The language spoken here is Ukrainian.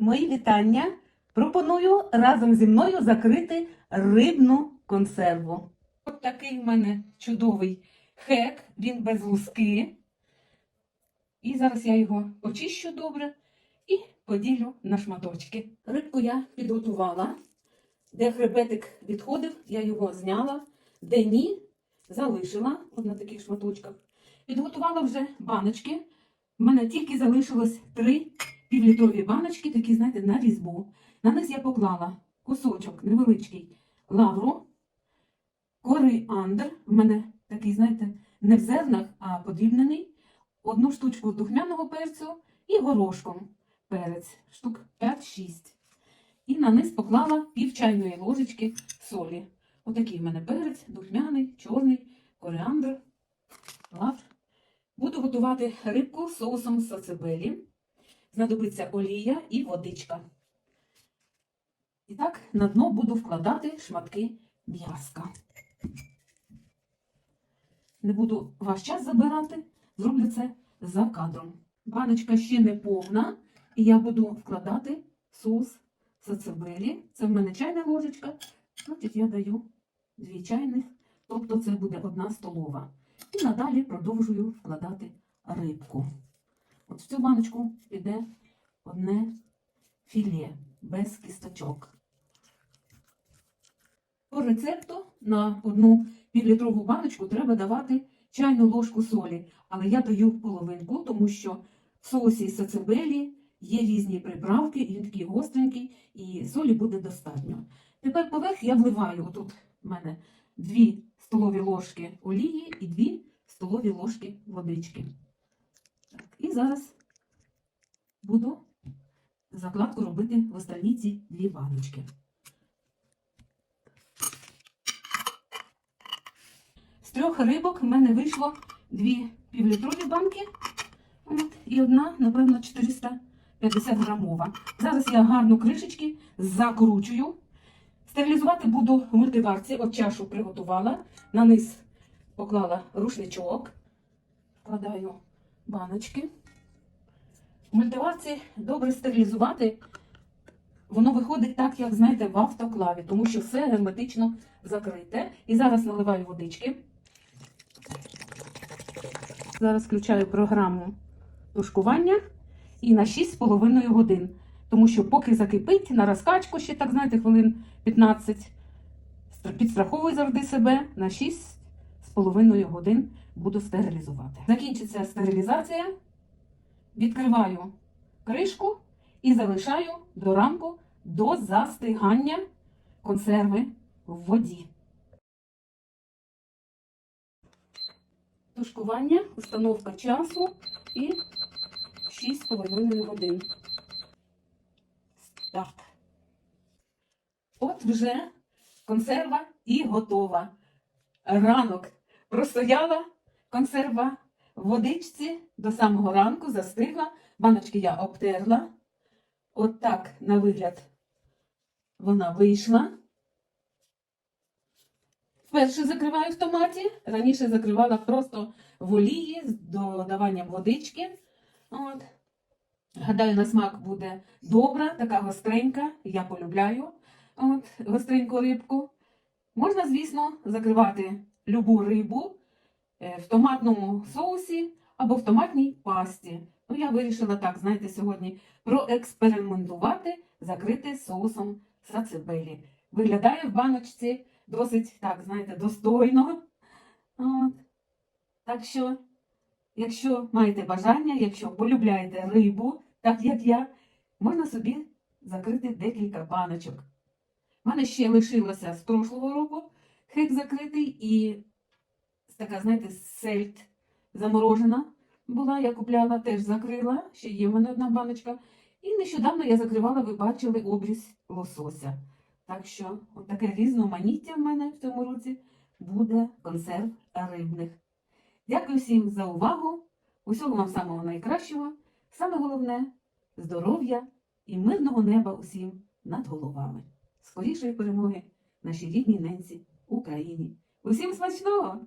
Мої вітання. Пропоную разом зі мною закрити рибну консерву. От такий в мене чудовий хек, він без луски. І зараз я його очищу добре і поділю на шматочки. Рибку я підготувала. Де хребетик відходив, я його зняла. Де ні, залишила от на таких шматочках. Підготувала вже баночки. У мене тільки залишилось три півлітрові баночки, такі, знаєте, на різьбу. На них я поклала кусочок невеличкий лавру, коріандр. В мене такий, знаєте, не в зернах, а подрібнений. Одну штучку духмяного перцю і горошком перець, штук 5-6. І на низ поклала пів чайної ложечки солі. Отакий в мене перець, духмяний, чорний, коріандр, лавр. Буду готувати рибку з соусом сацебелі. Знадобиться олія і водичка. І так на дно буду вкладати шматки м'яска. Не буду ваш час забирати, зроблю це за кадром. Баночка ще не повна, і я буду вкладати соус сацебелі. Це в мене чайна ложечка, значить я даю дві чайних, тобто це буде одна столова. І надалі продовжую вкладати рибку. От в цю баночку піде одне філе без кісточок. По рецепту на одну півлітрову баночку треба давати чайну ложку солі, але я даю половинку, тому що в соусі сацебелі є різні приправки, він такий гостренький, і солі буде достатньо. Тепер поверх я вливаю, отут в мене дві столові ложки олії і дві столові ложки водички. І зараз буду закладку робити в остальні ці дві баночки. З трьох рибок в мене вийшло дві півлітрові банки от, і одна, напевно, 450 грамова. Зараз я гарно кришечки закручую. Стерилізувати буду в мультиварці. От чашу приготувала. На низ поклала рушничок. Вкладаю баночки. В мультиварці добре стерилізувати. Воно виходить так, як знаєте, в автоклаві, тому що все герметично закрите. І зараз наливаю водички. Зараз включаю програму тушкування і на 6,5 годин. Тому що поки закипить на розкачку, ще так знаєте, хвилин 15, підстраховую завжди себе на 6,5 годин буду стерилізувати. Закінчиться стерилізація, відкриваю кришку і залишаю до ранку до застигання консерви в воді. Тушкування, установка часу і 6,5 годин. Старт. От вже консерва і готова. Ранок простояла консерва в водичці до самого ранку, застигла. Баночки я обтерла. От так, на вигляд, вона вийшла. Вперше закриваю в томаті. Раніше закривала просто в олії з додаванням водички. От. Гадаю, на смак буде добра, така гостренька. Я полюбляю от, гостреньку рибку. Можна, звісно, закривати любу рибу е, в томатному соусі або в томатній пасті. Ну, я вирішила так, знаєте, сьогодні проекспериментувати, закрити соусом сацебелі. Виглядає в баночці досить, так, знаєте, достойно. От. Так що, якщо маєте бажання, якщо полюбляєте рибу, так як я, можна собі закрити декілька баночок. У мене ще лишилося з прошлого року хек закритий і така, знаєте, сельдь заморожена була, я купляла, теж закрила, ще є в мене одна баночка. І нещодавно я закривала, ви бачили, обріз лосося. Так що, от таке різноманіття в мене в цьому році буде консерв рибних. Дякую всім за увагу. Усього вам самого найкращого. Саме головне здоров'я і мирного неба усім над головами. Скорішої перемоги нашій рідній ненці Україні. Усім смачного!